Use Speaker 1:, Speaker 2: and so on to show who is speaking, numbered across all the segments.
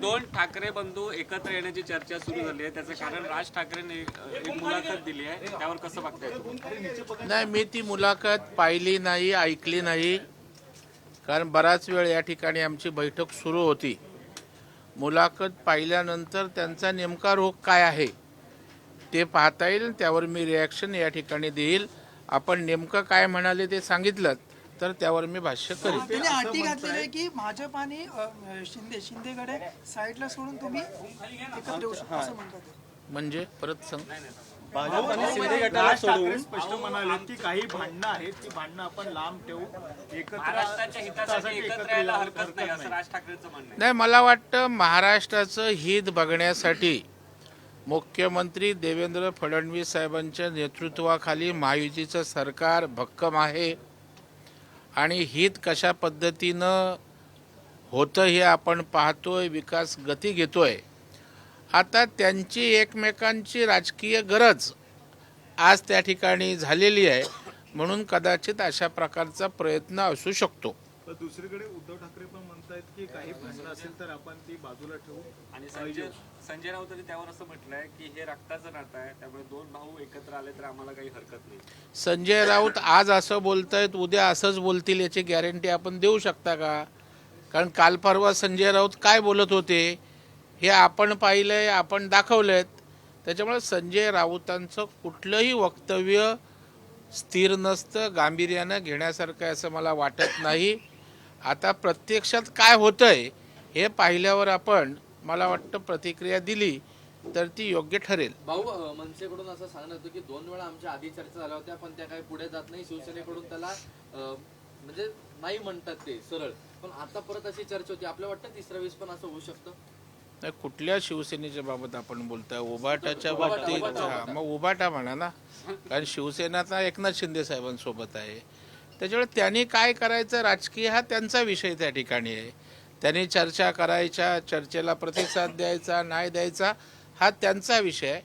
Speaker 1: दोन ठाकरे बंधू एकत्र येण्याची चर्चा सुरू झाली आहे. त्याचं कारण राज ठाकरेंनी एक मुलाखत दिली आहे. त्यावर कसं बघताय
Speaker 2: नाही मी ती मुलाखत पाहिली नाही ऐकली नाही. कारण बराच वेळ या ठिकाणी आमची बैठक सुरू होती. मुलाखत पाहिल्यानंतर त्यांचा नेमका रोग काय आहे ते पाहता येईल. त्यावर मी रिॲक्शन या ठिकाणी देईल. आपण नेमकं काय म्हणाले ते सांगितलं तर त्यावर मी भाष्य करेन
Speaker 3: त्यांनी अटी घातलेली आहे की भाजप आणि अ, शिंदे शिंदेकडे साईडला सोडून तुम्ही एकत्र येऊ शकता असं म्हणतात. ते.
Speaker 2: म्हणजे परत सांग.
Speaker 4: भाजप आणि शिंदे गटाला सोडून स्पष्ट म्हणाले की काही भांडणं आहेत ती भांडणं आपण लांब ठेवू. एकत्र
Speaker 1: महाराष्ट्राच्या हितासाठी एकत्र यायला हरकत नाही असं राज ठाकरेंचं म्हणणं आहे.
Speaker 2: नाही मला वाटतं महाराष्ट्राचं हित बघण्यासाठी मुख्यमंत्री देवेंद्र फडणवीस साहेबांच्या नेतृत्वाखाली महायुतीचं सरकार भक्कम आहे. आणि हित कशा पद्धतीनं होतं हे आपण पाहतोय विकास गती घेतोय. आता त्यांची एकमेकांची राजकीय गरज आज त्या ठिकाणी झालेली आहे म्हणून कदाचित अशा प्रकारचा प्रयत्न असू शकतो.
Speaker 4: पण दुसरीकडे उद्धव ठाकरे पण म्हणतायत की काही भांडणं असेल तर आपण ती बाजूला ठेवू.
Speaker 1: आणि संजय संजय राऊतांनी त्यावर असं म्हटलंय की हे रक्ताचं नातं आहे त्यामुळे दोन भाऊ एकत्र आले तर आम्हाला काही हरकत नाही.
Speaker 2: संजय राऊत आज असं बोलतायत उद्या असंच बोलतील याची गॅरंटी आपण देऊ शकता का? कारण काल परवा संजय राऊत काय बोलत होते हे आपण पाहिलंय आपण दाखवलंय त्याच्यामुळे संजय राऊतांचं कुठलंही वक्तव्य स्थिर नसतं गांभीर्यानं घेण्यासारखं आहे असं मला वाटत नाही. आता प्रत्यक्षात काय होतंय हे पाहिल्यावर आपण मला वाटतं प्रतिक्रिया दिली तर ती योग्य ठरेल.
Speaker 5: भाऊ मनसेकडून असं सांगणं होतं की दोन वेळा आमच्या आधी चर्चा झाल्या होत्या पण त्या काही पुढे जात नाही. शिवसेनेकडून त्याला म्हणजे नाही म्हणतात ते सरळ. पण आता परत अशी चर्चा होती. आपल्या वाटतं तिसरा वीस पण असं होऊ शकतं?
Speaker 2: नाही, कुठल्या शिवसेनेच्या बाबत आपण बोलताय? उभाटाच्या बाबतीत हा, मग उभाटा म्हणा ना. कारण शिवसेना आता एकनाथ शिंदे साहेबांसोबत आहे. त्याच्यामुळे त्यांनी काय करायचं राजकीय हा त्यांचा विषय त्या ठिकाणी आहे. त्यांनी चर्चा करायच्या चर्चेला प्रतिसाद द्यायचा नाही द्यायचा हा त्यांचा विषय आहे.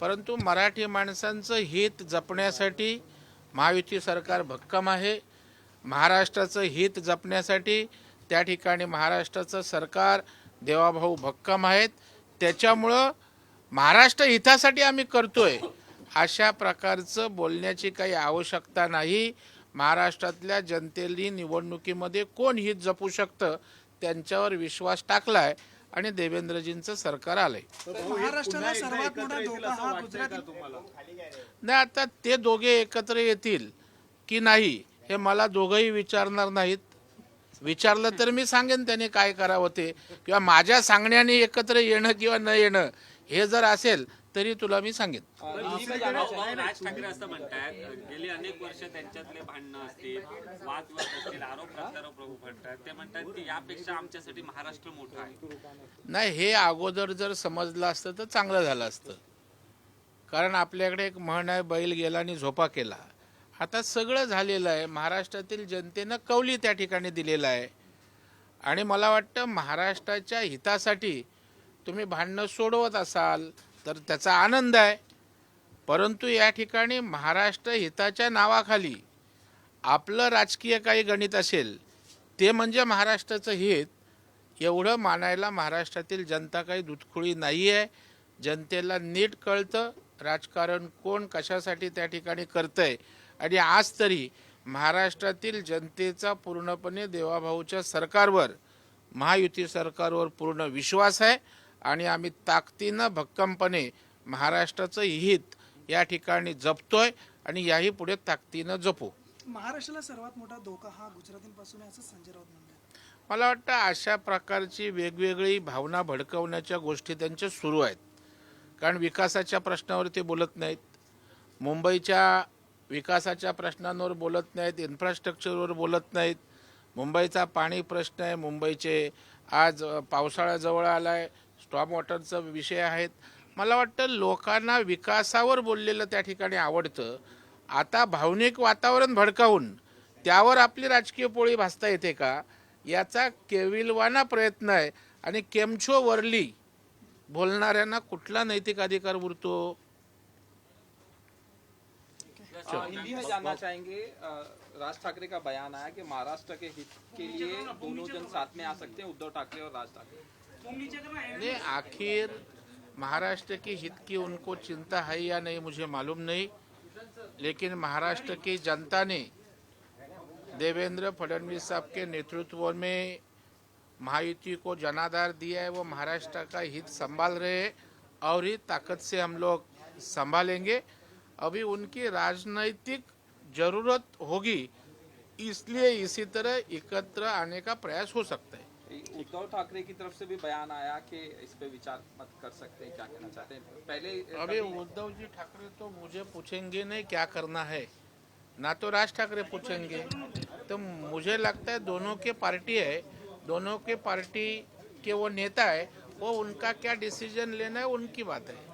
Speaker 2: परंतु मराठी माणसांचं हित जपण्यासाठी महायुती सरकार भक्कम आहे. महाराष्ट्राचं हित जपण्यासाठी त्या ठिकाणी महाराष्ट्राचं सरकार देवाभाऊ भक्कम आहेत. त्याच्यामुळं महाराष्ट्र हितासाठी आम्ही करतोय. अशा प्रकारचं बोलण्याची काही आवश्यकता नाही. महाराष्ट्रातल्या जनतेने निवडणुकीमध्ये कोण हित जपू शकतं त्यांच्यावर विश्वास टाकलाय आणि देवेंद्रजींचं सरकार आलंय.
Speaker 3: तर महाराष्ट्राला सर्वात मोठा धोका हा गुजराती
Speaker 4: तुम्हाला?
Speaker 2: नाही आता ते दोघे एकत्र येतील की नाही हे मला दोघंही विचारणार नाहीत. विचारलं तर मी सांगेन त्याने काय करावं ते. किंवा माझ्या सांगण्याने एकत्र येणं किंवा न येणं हे जर असेल तरी तुला मी सांगेन.
Speaker 1: भाऊ, राज ठाकरे असं म्हणतात गेली अनेक वर्ष त्यांच्यातले भांडणं असतील वादविवाद असतील आरोप प्रत्यारोप म्हणतात ते म्हणतात की यापेक्षा आमच्यासाठी महाराष्ट्र मोठा आहे.
Speaker 2: नाही हे अगोदर जर समजलं असतं तर चांगलं झालं असतं. कारण आपल्याकडे एक म्हण आहे बैल गेला आणि झोपा केला. आता सगळं झालेलं आहे. महाराष्ट्रातील जनतेनं कौली त्या ठिकाणी दिलेला आहे. आणि मला वाटतं महाराष्ट्राच्या हितासाठी तुम्ही भांडणं सोडवत असाल तर त्याचा आनंद आहे. परंतु या ठिकाणी महाराष्ट्र हिताच्या नावाखाली आपलं राजकीय काही गणित असेल ते म्हणजे महाराष्ट्राचं हित. एवढं मानायला महाराष्ट्रातील जनता काही दुधखुळी नाही आहे जनतेला नीट कळतं राजकारण कोण कशासाठी त्या ठिकाणी करतंय. आणि आज तरी महाराष्ट्रातील जनतेचा पूर्णपणे देवाभाऊच्या सरकारवर महायुती सरकारवर पूर्ण विश्वास आहे. आणि आम्ही ताकदीनं भक्कमपणे महाराष्ट्राचं हित या ठिकाणी जपतोय आणि याही पुढे ताकदीनं जपू.
Speaker 3: महाराष्ट्राला सर्वात मोठा धोका हा गुजरातींपासून आहे असं संजय राऊत म्हणतात.
Speaker 2: मला वाटतं अशा प्रकारची वेगवेगळी भावना भडकवण्याच्या गोष्टी त्यांच्या सुरू आहेत. कारण विकासाच्या प्रश्नावर ते बोलत नाहीत. मुंबईच्या विकासाच्या प्रश्नांवर बोलत नाहीत इन्फ्रास्ट्रक्चरवर बोलत नाहीत. मुंबईचा पाणी प्रश्न आहे मुंबईचे आज अ, पावसाळा जवळ आला आहे स्टॉप वॉटरचा विषय आहेत. मला वाटतं लोकांना विकासावर बोललेलं त्या ठिकाणी आवडतं. आता भावनिक वातावरण भडकावून त्यावर आपली राजकीय पोळी भासता येते का? याचा केविलवाना प्रयत्न आहे. आणि केमछो वरली बोलणाऱ्यांना कुठला नैतिक अधिकार उरतो?
Speaker 6: हिंदी में जानना चाहेंगे अ, राज ठाकरे का बयान आया कि महाराष्ट्र के हित के लिए दोनों जन साथ में आ सकते हैं उद्धव ठाकरे और राज ठाकरे।
Speaker 2: नहीं आखिर महाराष्ट्र के हित की उनको चिंता है या नहीं, मुझे मालूम नहीं। लेकिन महाराष्ट्र की जनता ने देवेंद्र फडणवीस साहब के नेतृत्व में महायुति को जनाधार दिया है, वो महाराष्ट्र का हित संभाल रहे हैं और ही ताकत से हम लोग संभालेंगे। अभी उनकी राजनैतिक ज़रूरत होगी, इसलिए इसी तरह एकत्र आने का प्रयास हो सकता है।
Speaker 6: उद्धव ठाकरे की तरफ़ से भी बयान आया कि इस पे विचार मत कर सकते हैं, क्या कहना चाहते हैं? पहले
Speaker 2: अभी उद्धव जी ठाकरे तो मुझे पूछेंगे नहीं क्या करना है। ना तो राज ठाकरे पूछेंगे। तो मुझे लगता है दोनों के पार्टी है, दोनों के पार्टी के वो नेता है, वो उनका क्या डिसीज़न लेना है, उनकी बात है।